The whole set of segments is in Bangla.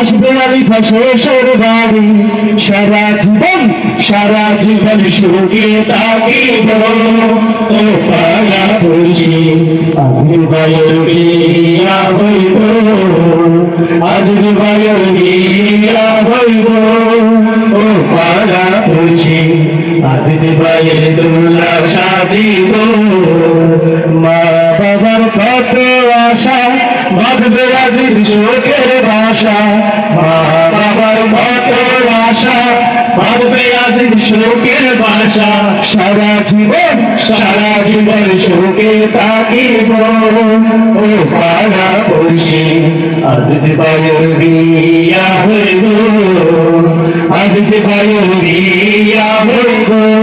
আসবে আলিফা শ্বশুর বাড়ি। সারা জীবন সারা জীবন সুখে থাকিব। ও পালা পড়ছি আদির বায়ুর বিয়া হইব। আদির বায়ুর বিয়া হইব। ও পালা পড়ছি আজিজ বায়ের দুল্লা সাজিব। মা বাবার কত আশা বাঁধবে শোকের ভাষা। মা বাবার ভাষা। সারা জীবন সারা জীবন শোকে থাকিব। ও পাড়া পড়শি, আজিজ বায়ের বিয়া হইব। আজিজ বায়ের বিয়া হইব।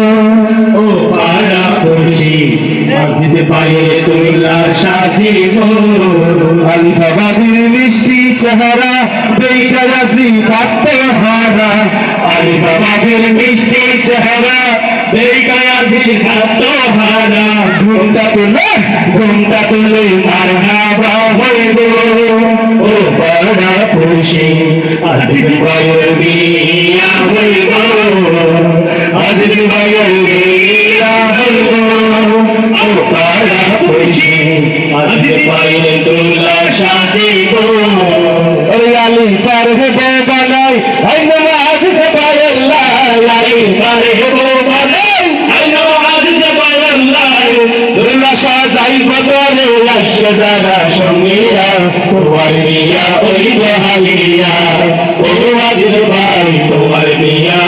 আজিজ পায়ে তুলা সাজিব আলিফাবাদের মিষ্টি চেহারা দেখা রাজি থাকতে হারা। আলিফাবাদের মিষ্টি চেহারা দেখা রাজি থাকতে হারা। ঘুমটা তুলে ঘুমটা তুলে মার হাবা হইব ও খুশি আসতে পাইলে তোলা সাজিব ওই আলী পার হেবে বানাই হাই নামাজ সে পায় আল্লাহ আলী পার হেবে বানাই হাই নামাজ সে পায় আল্লাহ দুর্গা সাজাই বদরে লাশ যারা সঙ্গিয়া তোমার মিয়া ওই বহালিয়া ও আজির ভাই তোমার মিয়া